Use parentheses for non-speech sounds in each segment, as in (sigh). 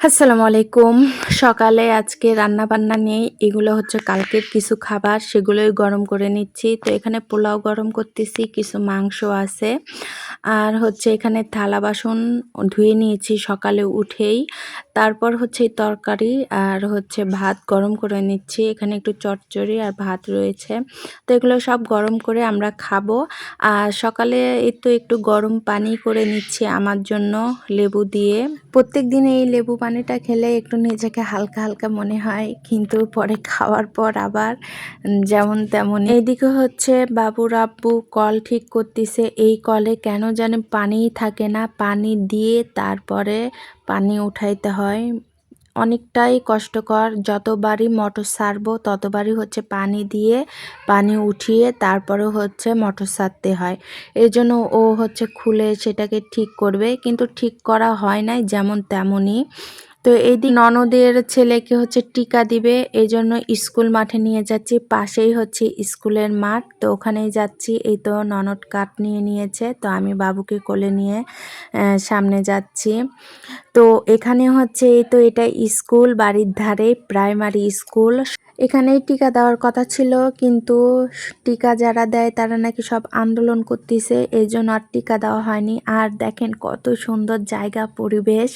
আসসালামু আলাইকুম। সকালে আজকে রান্না বান্না নেই। এগুলো হচ্ছে কালকের কিছু খাবার, সেগুলোই গরম করে নিচ্ছি। তো এখানে পোলাও গরম করতেছি, কিছু মাংস আছে। আর হচ্ছে এখানে থালা বাসন ধুয়ে নিয়েছি সকালে উঠেই। তারপর হচ্ছে তরকারি আর হচ্ছে ভাত গরম করে নিচ্ছি। এখানে একটু চটচড়ি আর ভাত রয়েছে। তো এগুলো সব গরম করে আমরা খাব। আর সকালে এই তো একটু গরম পানি করে নিচ্ছি আমার জন্য লেবু দিয়ে। প্রত্যেক দিন এই লেবু পানিটা খেলে একটু নিজেকে হালকা হালকা মনে হয়, কিন্তু পরে খাওয়ার পর আবার যেমন তেমন এইদিকে হচ্ছে বাবুর আব্বু কল ঠিক করতেছে, এই কলে কেন যেন পানি থাকে না, পানি দিয়ে তারপরে পানি উঠাইতে হয়। অনেকটাই কষ্টকর। যতবারই মটর সারবো, ততবারই হচ্ছে পানি দিয়ে পানি উঠিয়ে তারপরে হচ্ছে মটর সারতে হয়। এই জন্য ও হচ্ছে খুলে সেটাকে ঠিক করবে। কিন্তু ঠিক করা হয় নাই যেমন তেমনই। তো এই দিন ননদের ছেলেকে হচ্ছে টিকা দিবে এই জন্য স্কুল মাঠে নিয়ে যাচ্ছি। পাশেই হচ্ছে স্কুলের মাঠ, তো ওখানেই যাচ্ছি। এই তো ননদ কাঠ নিয়ে নিয়েছে, তো আমি বাবুকে কোলে নিয়ে সামনে যাচ্ছি। তো এখানে হচ্ছে এই তো এটা স্কুল, বাড়ির ধারে প্রাইমারি স্কুল। এখানেই টিকা দেওয়ার কথা ছিল, কিন্তু টিকা যারা দেয় তারা নাকি সব আন্দোলন করতেছে এই জন্য আর টিকা দেওয়া হয়নি। আর দেখেন কত সুন্দর জায়গা, পরিবেশ।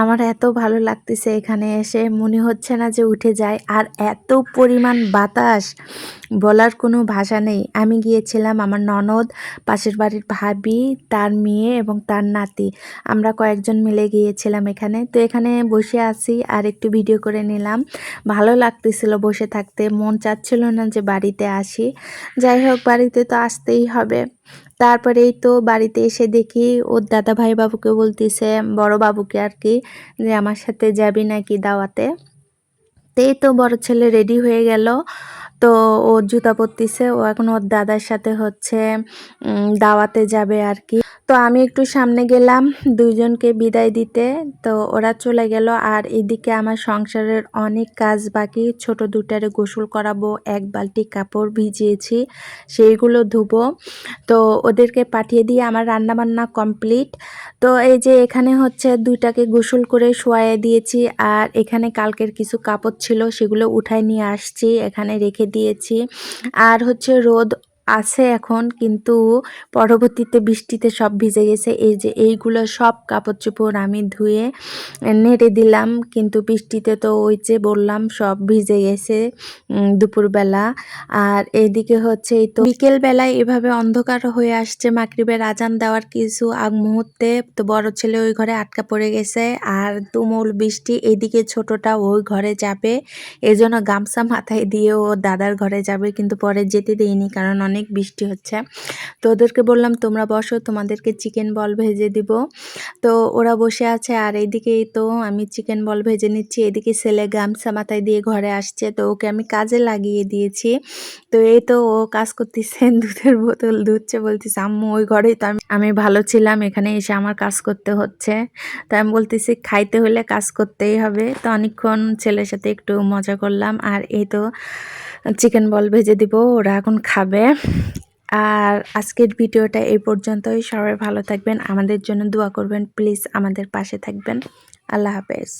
আমার এত ভালো লাগতেছে এখানে এসে, মনে হচ্ছে না যে উঠে যায় আর এত পরিমাণ বাতাস, বলার কোনো ভাষা নেই। আমি গিয়েছিলাম আমার ননদ, পাশের বাড়ির ভাবি, তার মেয়ে এবং তার নাতি। আমরা কয়েকজন মিলে গিয়েছিলাম এখানে। তো এখানে বসে আছি আর একটু ভিডিও করে নিলাম। ভালো লাগতেছিল বসে থাকতে মন চাচ্ছিল না যে বাড়িতে আসি। যাই হোক, বাড়িতে তো আসতেই হবে। তারপরেই তো বাড়িতে এসে দেখি ওর দাদা ভাই বাবুকে বলতেছে, বড় বাবুকে আর কি, যে আমার সাথে যাবি নাকি দাওয়াতে? তেই তো বড় ছেলে রেডি হয়ে গেল। তো ও জুতা পরতেছে। ও এখন ওর দাদার সাথে হচ্ছে দাওয়াতে যাবে আর কি। তো আমি একটু সামনে গেলাম দুইজনকে বিদায় দিতে। তো ওরা চলে গেল আর এদিকে আমার সংসারের অনেক কাজ বাকি। ছোট দুটারে গোসল করাবো, এক বালতি কাপড় ভিজিয়েছি, সেইগুলো ধুবো। তো ওদেরকে পাঠিয়ে দিয়ে আমার রান্নাবান্না কমপ্লিট। তো এই যে এখানে হচ্ছে দুইটাকে গোসল করে শোয়াইয়ে দিয়েছি আর এখানে কালকের কিছু কাপড় ছিল সেগুলো উঠায় নিয়ে আসছি, এখানে রেখে দিয়েছি। আর হচ্ছে রোদ আছে এখন, কিন্তু পরবর্তীতে বৃষ্টিতে সব ভিজে গেছে। এই যে এইগুলো সব কাপড় চোপড় আমি ধুয়ে নেড়ে দিলাম, কিন্তু বৃষ্টিতে তো ওই যে বললাম, সব ভিজে গেছে দুপুরবেলা। আর এইদিকে হচ্ছে এই তো বিকেলবেলায় এভাবে অন্ধকার হয়ে আসছে মাকরিবের আজান দেওয়ার কিছু আগ মুহূর্তে তো বড় ছেলে ওই ঘরে আটকা পড়ে গেছে, আর তুমুল বৃষ্টি এদিকে ছোটটা ওই ঘরে যাবে। এজন্য গামছা মাথায় দিয়ে ও দাদার ঘরে যাবে, কিন্তু পরে যেতে দেয়নি, কারণ অনেক অনেক বৃষ্টি হচ্ছে। তো ওদেরকে বললাম, তোমরা বসো, তোমাদেরকে চিকেন বল ভেজে দিব। তো ওরা বসে আছে, আর এইদিকেই তো আমি চিকেন বল ভেজে নিচ্ছি। এদিকে ছেলে গামছা মাথায় দিয়ে ঘরে আসছে, তো ওকে আমি কাজে লাগিয়ে দিয়েছি। তো এই তো ও কাজ করতেছে, (laughs) দুধের বোতল দুধছে বলতেছে, আম্মু, ওই ঘরেই তো আমি আমি ভালো ছিলাম, এখানে এসে আমার কাজ করতে হচ্ছে। তো আমি বলতেছি, খাইতে হলে কাজ করতেই হবে। তো অনেকক্ষণ ছেলের সাথে একটু মজা করলাম, আর এই তো চিকেন বল ভেজে দিব, ওরা এখন খাবে। আর আজকের ভিডিওটা এই পর্যন্তই। সবাই ভালো থাকবেন, আমাদের জন্য দোয়া করবেন। প্লিজ আমাদের পাশে থাকবেন। আল্লাহ হাফেজ।